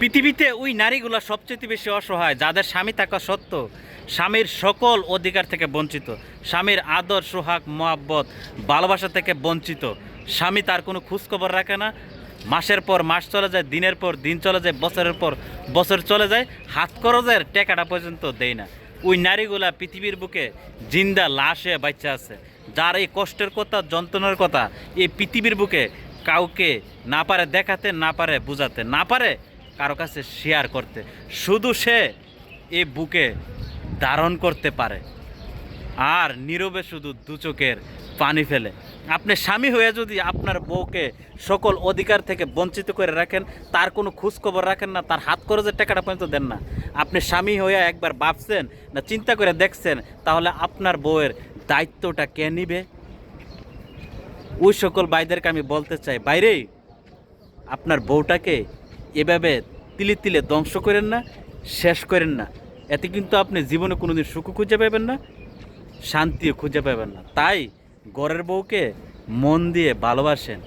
পৃথিবীতে ওই নারীগুলো সবচেয়ে বেশি অসহায়, যাদের স্বামী থাকা সত্ত্বেও স্বামীর সকল অধিকার থেকে বঞ্চিত। স্বামীর আদর, সোহাগ, মোহাব্বত, ভালোবাসা থেকে বঞ্চিত। স্বামী তার কোনো খোঁজখবর রাখে না। মাসের পর মাস চলে যায়, দিনের পর দিন চলে যায়, বছরের পর বছর চলে যায়, হাত খরচের টেকাটা পর্যন্ত দেয় না। ওই নারীগুলা পৃথিবীর বুকে জিন্দা লাশে বাচ্চা আছে। যার এই কষ্টের কথা, যন্ত্রণার কথা এই পৃথিবীর বুকে কাউকে না পারে দেখাতে, না পারে বুঝাতে, না পারে কারও কাছে শেয়ার করতে। শুধু সে এ বুকে ধারণ করতে পারে। আর নীরবে শুধু দু চোখের পানি ফেলে। আপনি স্বামী হয়ে যদি আপনার বউকে সকল অধিকার থেকে বঞ্চিত করে রাখেন, তার কোনো খোঁজখবর রাখেন না, তার হাত খরচের টাকাটা পর্যন্ত দেন না। আপনি স্বামী হয়ে একবার ভাবছেন না চিন্তা করে দেখছেন, তাহলে আপনার বউয়ের দায়িত্বটা কে নিবে? ওই সকল ভাইদেরকে আমি বলতে চাই বাইরেই আপনার বউটাকে এভাবে তিলে তিলে ধ্বংস করেন না, শেষ করেন না। এতে কিন্তু আপনি জীবনে কোনো দিন সুখ খুঁজে পাবেন না, শান্তিও খুঁজে পাবেন না। তাই ঘরের বউকে মন দিয়ে ভালোবাসেন।